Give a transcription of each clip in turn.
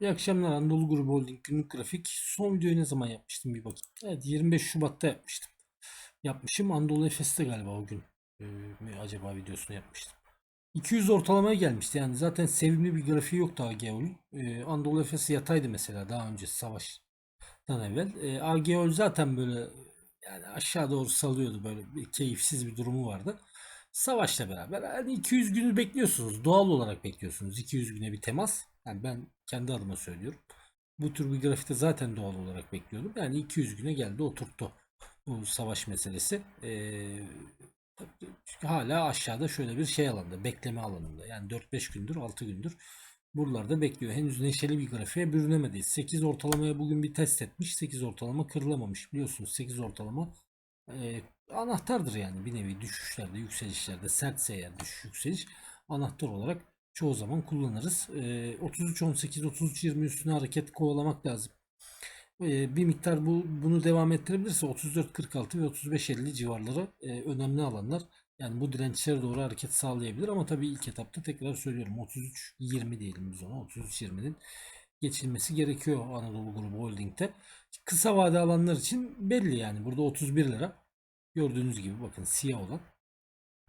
İyi akşamlar Anadolu Grubu Holding günlük grafik. Son videoyu ne zaman yapmıştım bir bakayım. Evet 25 Şubat'ta yapmıştım. Yapmışım Anadolu Efes'te galiba o gün. Ee, acaba videosunu yapmıştım. 200 ortalamaya gelmişti. Yani zaten sevimli bir grafiği yoktu AGO'nun. Ee, Anadolu Efes yataydı mesela daha önce savaştan evvel. Ee, AGO zaten böyle yani aşağı doğru salıyordu böyle bir keyifsiz bir durumu vardı. Savaşla beraber yani 200 günü bekliyorsunuz. Doğal olarak bekliyorsunuz. 200 güne bir temas. Yani ben kendi adıma söylüyorum. Bu tür bir grafikte zaten doğal olarak bekliyordum. Yani 200 güne geldi oturttu bu savaş meselesi. Ee, hala aşağıda şöyle bir şey alanında, bekleme alanında. Yani 4-5 gündür, 6 gündür buralarda bekliyor. Henüz neşeli bir grafiğe bürünemedi. 8 ortalamaya bugün bir test etmiş. 8 ortalama kırılamamış. Biliyorsunuz 8 ortalama e, anahtardır yani bir nevi düşüşlerde, yükselişlerde, sertse eğer düşüş yükseliş anahtar olarak çoğu zaman kullanırız. E, 33-18, 33-20 üstüne hareket kovalamak lazım. E, bir miktar bu bunu devam ettirebilirse 34-46 ve 35-50 civarları e, önemli alanlar. Yani bu dirençlere doğru hareket sağlayabilir ama tabii ilk etapta tekrar söylüyorum 33-20 diyelim biz ona 33-20'nin geçilmesi gerekiyor Anadolu Grubu Holding'de. Kısa vade alanlar için belli yani burada 31 lira gördüğünüz gibi bakın siyah olan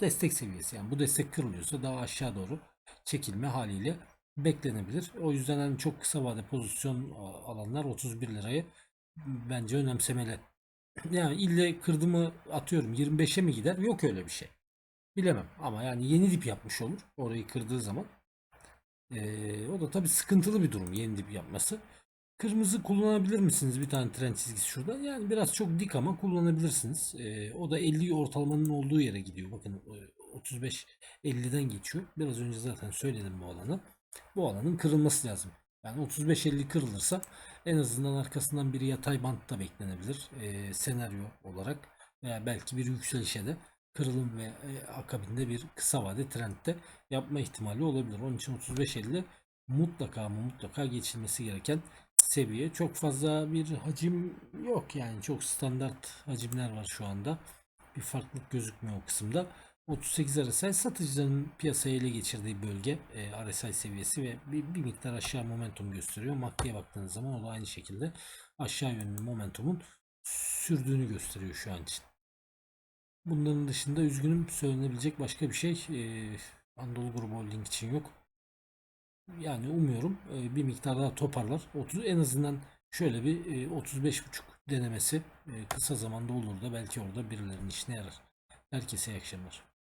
destek seviyesi. Yani bu destek kırılıyorsa daha aşağı doğru çekilme haliyle beklenebilir. O yüzden hani çok kısa vade pozisyon alanlar 31 lirayı bence önemsemeli. Yani ille kırdımı atıyorum 25'e mi gider? Yok öyle bir şey. Bilemem ama yani yeni dip yapmış olur orayı kırdığı zaman. Ee, o da tabii sıkıntılı bir durum yeni dip yapması. Kırmızı kullanabilir misiniz? Bir tane tren çizgisi şurada. Yani biraz çok dik ama kullanabilirsiniz. Ee, o da 50 ortalamanın olduğu yere gidiyor. Bakın 35-50'den geçiyor. Biraz önce zaten söyledim bu alanı. Bu alanın kırılması lazım. Yani 35-50 kırılırsa en azından arkasından bir yatay bantta beklenebilir. Ee, senaryo olarak veya belki bir yükselişe de kırılım ve e, akabinde bir kısa vade trendde yapma ihtimali olabilir. Onun için 35-50 mutlaka ama mutlaka geçilmesi gereken seviye. Çok fazla bir hacim yok yani çok standart hacimler var şu anda. Bir farklılık gözükmüyor o kısımda. 38 RSI satıcıların piyasaya ele geçirdiği bölge e, RSI seviyesi ve bir, bir miktar aşağı momentum gösteriyor. MACD'ye baktığınız zaman o da aynı şekilde aşağı yönlü momentumun sürdüğünü gösteriyor şu an için. Bunların dışında üzgünüm söylenebilecek başka bir şey e, Anadolu Grubu Holding için yok. Yani umuyorum e, bir miktar daha toparlar. 30 en azından şöyle bir e, 35.5 denemesi e, kısa zamanda olur da belki orada birilerinin işine yarar. Herkese iyi akşamlar.